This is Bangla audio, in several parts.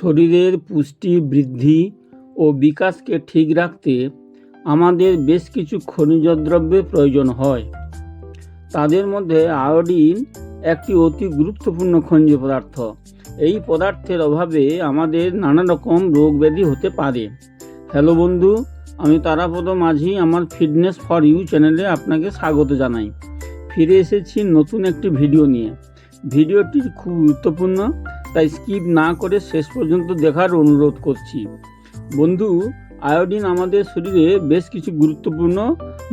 শরীরের পুষ্টি বৃদ্ধি ও বিকাশকে ঠিক রাখতে আমাদের বেশ কিছু খনিজ দ্রব্যের প্রয়োজন হয়। তাদের মধ্যে আয়োডিন একটি অতি গুরুত্বপূর্ণ খনিজ পদার্থ। এই পদার্থের অভাবে আমাদের নানা রকম রোগ ব্যাধি হতে পারে। হ্যালো বন্ধু, আমি তারাপদ মাঝি, আমার ফিটনেস ফর ইউ চ্যানেলে আপনাকে স্বাগত জানাই। ফিরে এসেছি নতুন একটি ভিডিও নিয়ে। ভিডিওটি খুব গুরুত্বপূর্ণ, তাই স্কিপ না করে শেষ পর্যন্ত দেখার অনুরোধ করছি। বন্ধু, আয়োডিন আমাদের শরীরে বেশ কিছু গুরুত্বপূর্ণ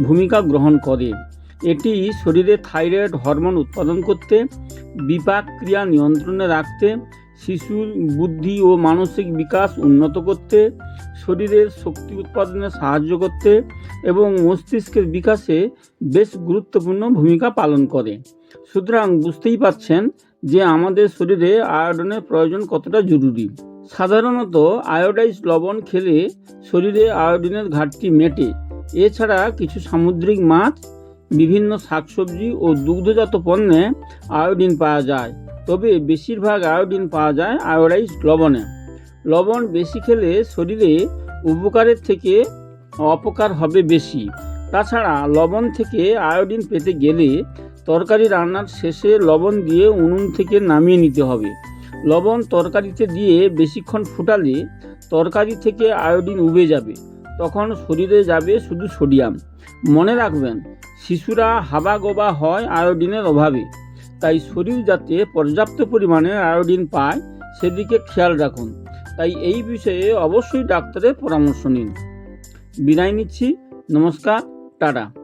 ভূমিকা গ্রহণ করে। এটি শরীরে থাইরয়েড হরমোন উৎপাদন করতে, বিপাক ক্রিয়া নিয়ন্ত্রণে রাখতে শিশুর বুদ্ধি ও মানসিক বিকাশ উন্নত করতে, শরীরের শক্তি উৎপাদনে সাহায্য করতে এবং মস্তিষ্কের বিকাশে বেশ গুরুত্বপূর্ণ ভূমিকা পালন করে। সুতরাং বুঝতেই পারছেন যে আমাদের শরীরে আয়োডনের প্রয়োজন কতটা জরুরি। সাধারণত আয়োডাইজ লবণ খেলে শরীরে আয়োডিনের ঘাটতি মেটে। এছাড়া কিছু সামুদ্রিক মাছ, বিভিন্ন শাকসবজি ও দুগ্ধজাত পণ্যে আয়োডিন পাওয়া যায়। তবে বেশিরভাগ আয়োডিন পাওয়া যায় আয়োডাইজ লবণে। লবণ বেশি খেলে শরীরে উপকারের থেকে অপকার হবে বেশি। তাছাড়া লবণ থেকে আয়োডিন পেতে গেলে তরকারি রান্নার শেষে লবণ দিয়ে উনুন থেকে নামিয়ে নিতে হবে। লবণ তরকারিতে দিয়ে বেশিক্ষণ ফুটালে তরকারি থেকে আয়োডিন উবে যাবে। তখন শরীরে যাবে শুধু সোডিয়াম। মনে রাখবেন, শিশুরা হাবা গোবা হয় আয়োডিনের অভাবে। তাই শরীর যাতে পর্যাপ্ত পরিমাণে আয়োডিন পায়, সেদিকে খেয়াল রাখুন। তাই এই বিষয়ে অবশ্যই ডাক্তারের পরামর্শ নিন। বিদায় নিচ্ছি। নমস্কার। টাটা।